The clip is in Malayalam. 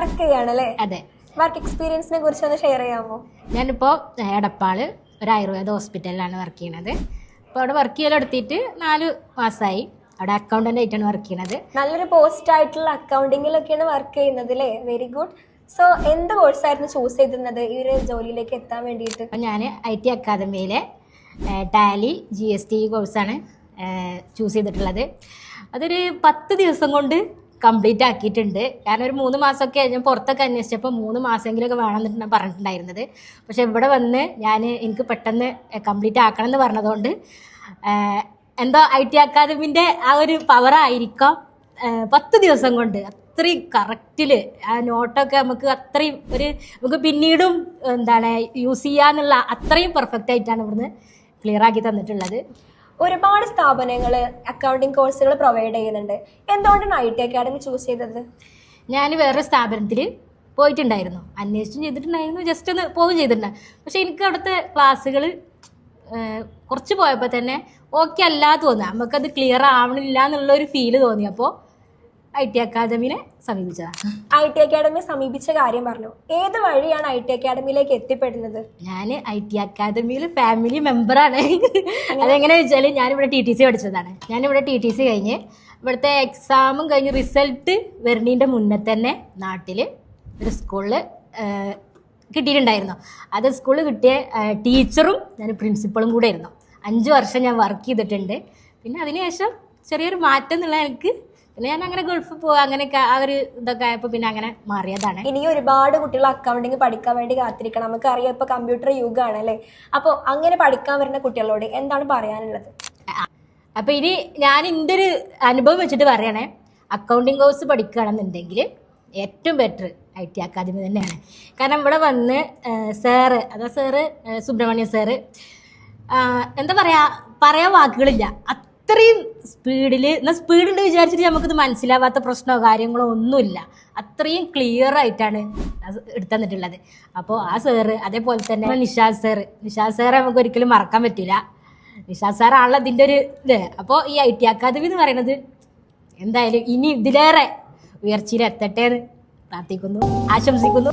വർക്ക് ചെയ്യാണല്ലേ അതെ. വർക്ക് എക്സ്പീരിയൻസിനെ കുറിച്ച് ഒന്ന് ഷെയർ ചെയ്യാമോ? ഞാനിപ്പോൾ എടപ്പാൾ ഒരു ആയുർവേദ ഹോസ്പിറ്റലിലാണ് വർക്ക് ചെയ്യണത്. അപ്പോൾ അവിടെ വർക്ക് ചെയ്യലെടുത്തിട്ട് നാല് മാസമായി അവിടെ അക്കൗണ്ടന്റ് ആയിട്ടാണ് വർക്ക് ചെയ്യണത്. നല്ലൊരു പോസ്റ്റ് ആയിട്ടുള്ള അക്കൗണ്ടിങ്ങിലൊക്കെയാണ് വർക്ക് ചെയ്യുന്നത് അല്ലേ? വെരി ഗുഡ് സോ എന്ത് കോഴ്സായിരുന്നു ചൂസ് ചെയ്തിരുന്നത്? ഈ ഒരു ജോലിയിലേക്ക് എത്താൻ വേണ്ടിയിട്ട്? അപ്പൊ ഞാൻ ഐ ടി അക്കാദമിയിലെ ടാലി ജി എസ് ടി കോഴ്സാണ് ചൂസ് ചെയ്തിട്ടുള്ളത്. അതൊരു പത്ത് ദിവസം കൊണ്ട് കംപ്ലീറ്റ് ആക്കിയിട്ടുണ്ട്. കാരണം ഒരു മൂന്ന് മാസമൊക്കെ ഞാൻ പുറത്തൊക്കെ അന്വേഷിച്ചപ്പോൾ മൂന്ന് മാസമെങ്കിലൊക്കെ വേണമെന്നിട്ട് ഞാൻ പറഞ്ഞിട്ടുണ്ടായിരുന്നത്. പക്ഷേ ഇവിടെ വന്ന് ഞാൻ എനിക്ക് പെട്ടെന്ന് കംപ്ലീറ്റ് ആക്കണം എന്ന് പറഞ്ഞതുകൊണ്ട് എന്തോ ഐ ടി അക്കാദമിന്റെ ആ ഒരു പവറായിരിക്കാം പത്ത് ദിവസം കൊണ്ട് അത്രയും കറക്റ്റിൽ ആ നോട്ടൊക്കെ നമുക്ക് അത്രയും ഒരു നമുക്ക് പിന്നീടും എന്താണ് യൂസ് ചെയ്യാന്നുള്ള അത്രയും പെർഫെക്റ്റ് ആയിട്ടാണ് ഇവിടുന്ന് ക്ലിയർ ആക്കി തന്നിട്ടുള്ളത്. ഒരുപാട് സ്ഥാപനങ്ങൾ അക്കൗണ്ടിങ് കോഴ്സുകൾ പ്രൊവൈഡ് ചെയ്യുന്നുണ്ട്. എന്തുകൊണ്ടാണ് ഐ ടി അക്കാഡമി ചൂസ് ചെയ്തത്? ഞാൻ വേറെ സ്ഥാപനത്തിൽ പോയിട്ടുണ്ടായിരുന്നു. അന്വേഷിച്ചും ചെയ്തിട്ടുണ്ടായിരുന്നു. ജസ്റ്റ് ഒന്ന് പോവുകയും ചെയ്തിട്ടുണ്ടായിരുന്നു പക്ഷെ എനിക്ക് അവിടുത്തെ ക്ലാസ്സുകൾ കുറച്ച് പോയപ്പോൾ തന്നെ ഓക്കെ അല്ല തോന്നുക നമുക്കത് ക്ലിയർ ആവണില്ല എന്നുള്ളൊരു ഫീൽ തോന്നി. അപ്പോൾ ഐ ടി അക്കാദമിനെ സമീപിച്ചതാണ് ഐ ടി അക്കാദമിയെ സമീപിച്ച കാര്യം പറഞ്ഞു. ഏത് വഴിയാണ് ഐ ടി അക്കാദമിയിലേക്ക് എത്തിപ്പെടുന്നത്? ഞാൻ ഐ ടി അക്കാദമിയിൽ ഫാമിലി മെമ്പറാണ് അതെങ്ങനെ വെച്ചാൽ ഞാനിവിടെ ടി ടി സി പഠിച്ചതാണ്. ഞാനിവിടെ ടി ടി സി കഴിഞ്ഞ് ഇവിടുത്തെ എക്സാമും കഴിഞ്ഞ് റിസൾട്ട് വരുന്നതിന്റെ മുന്നേ തന്നെ നാട്ടിൽ ഒരു സ്കൂളിൽ കിട്ടിയിട്ടുണ്ടായിരുന്നു. അത് സ്കൂളിൽ കിട്ടിയ ടീച്ചറും ഞാൻ പ്രിൻസിപ്പളും കൂടെ ആയിരുന്നു. അഞ്ച് വർഷം ഞാൻ വർക്ക് ചെയ്തിട്ടുണ്ട്. പിന്നെ അതിനുശേഷം ചെറിയൊരു മാറ്റം എന്നുള്ള എനിക്ക് പിന്നെ ഞാൻ അങ്ങനെ ഗൾഫിൽ പോവാ അങ്ങനെയൊക്കെ ആ ഒരു ഇതൊക്കെ ആയപ്പോൾ പിന്നെ അങ്ങനെ മാറിയതാണ്. ഇനി ഒരുപാട് കുട്ടികൾ അക്കൗണ്ടിങ് പഠിക്കാൻ വേണ്ടി കാത്തിരിക്കണം. നമുക്ക് നമുക്കറിയാം ഇപ്പൊ കമ്പ്യൂട്ടർ യുഗമാണ് അല്ലേ അപ്പോൾ അങ്ങനെ പഠിക്കാൻ വരുന്ന കുട്ടികളോട് എന്താണ് പറയാനുള്ളത്? അപ്പൊ ഇനി ഞാൻ എന്റെ ഒരു അനുഭവം വെച്ചിട്ട് പറയണേ. അക്കൗണ്ടിങ് കോഴ്സ് പഠിക്കുകയാണെന്നുണ്ടെങ്കിൽ ഏറ്റവും ബെറ്റർ ഐ ടി അക്കാദമി തന്നെയാണ്. കാരണം ഇവിടെ വന്ന് സാറ് അതാ സാറ് സുബ്രഹ്മണ്യ സാറ് എന്താ പറയാ പറയാൻ വാക്കുകളില്ല. അത്രയും സ്പീഡിൽ എന്നാൽ സ്പീഡുണ്ട് വിചാരിച്ചിട്ട് നമുക്കിത് മനസ്സിലാവാത്ത പ്രശ്നമോ കാര്യങ്ങളോ ഒന്നുമില്ല. അത്രയും ക്ലിയർ ആയിട്ടാണ് എടുത്തന്നിട്ടുള്ളത്. എടുത്തു തന്നിട്ടുള്ളത് അപ്പോൾ ആ സാറ് അതേപോലെ തന്നെ നിഷാദ് സാറ് നിഷാദ് സാറെ നമുക്ക് ഒരിക്കലും മറക്കാൻ പറ്റില്ല നിഷാദ് സാറാണല്ലോ ഇതിന്റെ ഒരു ഇത്. അപ്പോൾ ഈ ഐ ടി അക്കാദമി എന്ന് പറയുന്നത് എന്തായാലും ഇനി ഇതിലേറെ ഉയർച്ചയിൽ എത്തട്ടെ എന്ന് പ്രാർത്ഥിക്കുന്നു ആശംസിക്കുന്നു.